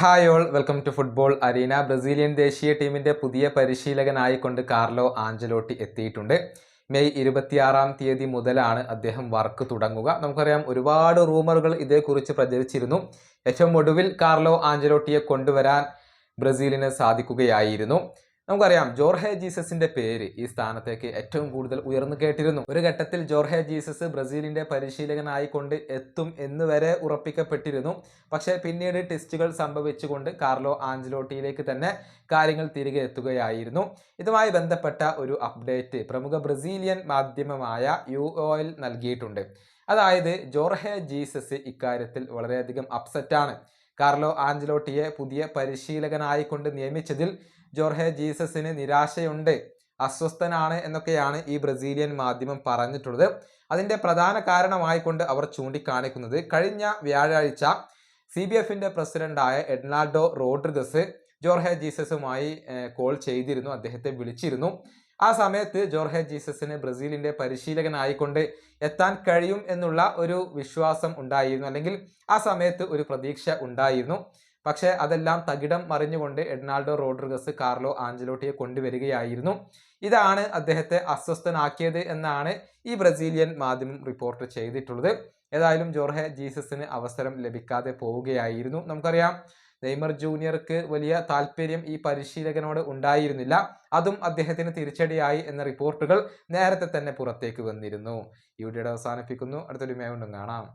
Hi all welcome to football arena Brazilian ദേശീയ ടീമിന്റെ പുതിയ പരിശീലകനായിക്കൊണ്ട് കാർലോ ആഞ്ചലോട്ടി എത്തിയിട്ടുണ്ട്. മെയ് ഇരുപത്തിയാറാം തീയതി മുതലാണ് അദ്ദേഹം വർക്ക് തുടങ്ങുക. നമുക്കറിയാം ഒരുപാട് റൂമറുകൾ ഇതേക്കുറിച്ച് പ്രചരിച്ചിരുന്നു. ഏറ്റവും ഒടുവിൽ കാർലോ ആഞ്ചലോട്ടിയെ കൊണ്ടുവരാൻ ബ്രസീലിന് സാധിക്കുകയായിരുന്നു. നമുക്കറിയാം ജോർഹെ ജീസസിന്റെ പേര് ഈ സ്ഥാനത്തേക്ക് ഏറ്റവും കൂടുതൽ ഉയർന്നു കേട്ടിരുന്നു. ഒരു ഘട്ടത്തിൽ ജോർഹെ ജീസസ് ബ്രസീലിന്റെ പരിശീലകനായിക്കൊണ്ട് എത്തും എന്ന് വരെ ഉറപ്പിക്കപ്പെട്ടിരുന്നു. പക്ഷേ പിന്നീട് ടെസ്റ്റുകൾ സംഭവിച്ചുകൊണ്ട് കാർലോ ആഞ്ചലോട്ടിയിലേക്ക് തന്നെ കാര്യങ്ങൾ തിരികെ എത്തുകയായിരുന്നു. ഇതുമായി ബന്ധപ്പെട്ട ഒരു അപ്ഡേറ്റ് പ്രമുഖ ബ്രസീലിയൻ മാധ്യമമായ യു നൽകിയിട്ടുണ്ട്. അതായത് ജോർഹെ ജീസസ് ഇക്കാര്യത്തിൽ വളരെയധികം അപ്സെറ്റാണ്. കാർലോ ആഞ്ചലോട്ടിയെ പുതിയ പരിശീലകനായിക്കൊണ്ട് നിയമിച്ചതിൽ ജോർഹെ ജീസസിന് നിരാശയുണ്ട്. അസ്വസ്ഥനാണ് എന്നൊക്കെയാണ് ഈ ബ്രസീലിയൻ മാധ്യമം പറഞ്ഞിട്ടുള്ളത്. അതിന്റെ പ്രധാന കാരണമായിക്കൊണ്ട് അവർ ചൂണ്ടിക്കാണിക്കുന്നത് കഴിഞ്ഞ വ്യാഴാഴ്ച സി ബി എഫിന്റെ പ്രസിഡന്റായ എഡ്നാൾഡോ റോഡ്രിഗസ് ജോർഹെ ജീസസുമായി കോൾ ചെയ്തിരുന്നു. അദ്ദേഹത്തെ വിളിച്ചിരുന്നു. ആ സമയത്ത് ജോർഹെ ജീസസിന് ബ്രസീലിന്റെ പരിശീലകനായിക്കൊണ്ട് എത്താൻ കഴിയും എന്നുള്ള ഒരു വിശ്വാസം ഉണ്ടായിരുന്നു. അല്ലെങ്കിൽ ആ സമയത്ത് ഒരു പ്രതീക്ഷ ഉണ്ടായിരുന്നു. പക്ഷേ അതെല്ലാം തകിടം മറിഞ്ഞുകൊണ്ട് എഡ്നാൾഡോ റോഡ്രിഗസ് കാർലോ ആഞ്ചലോട്ടിയെ കൊണ്ടുവരികയായിരുന്നു. ഇതാണ് അദ്ദേഹത്തെ അസ്വസ്ഥനാക്കിയത് എന്നാണ് ഈ ബ്രസീലിയൻ മാധ്യമം റിപ്പോർട്ട് ചെയ്തിട്ടുള്ളത്. ഏതായാലും ജോർഹെ ജീസസിന് അവസരം ലഭിക്കാതെ പോവുകയായിരുന്നു. നമുക്കറിയാം നെയ്മർ ജൂനിയർക്ക് വലിയ താല്പര്യം ഈ പരിശീലകനോട് ഉണ്ടായിരുന്നില്ല. അതും അദ്ദേഹത്തിന് തിരിച്ചടിയായി എന്ന റിപ്പോർട്ടുകൾ നേരത്തെ തന്നെ പുറത്തേക്ക് വന്നിരുന്നു. ഈ വീഡിയോയുടെ അവസാനിപ്പിക്കുന്നു. അടുത്തൊരു മേവുണ്ടും കാണാം.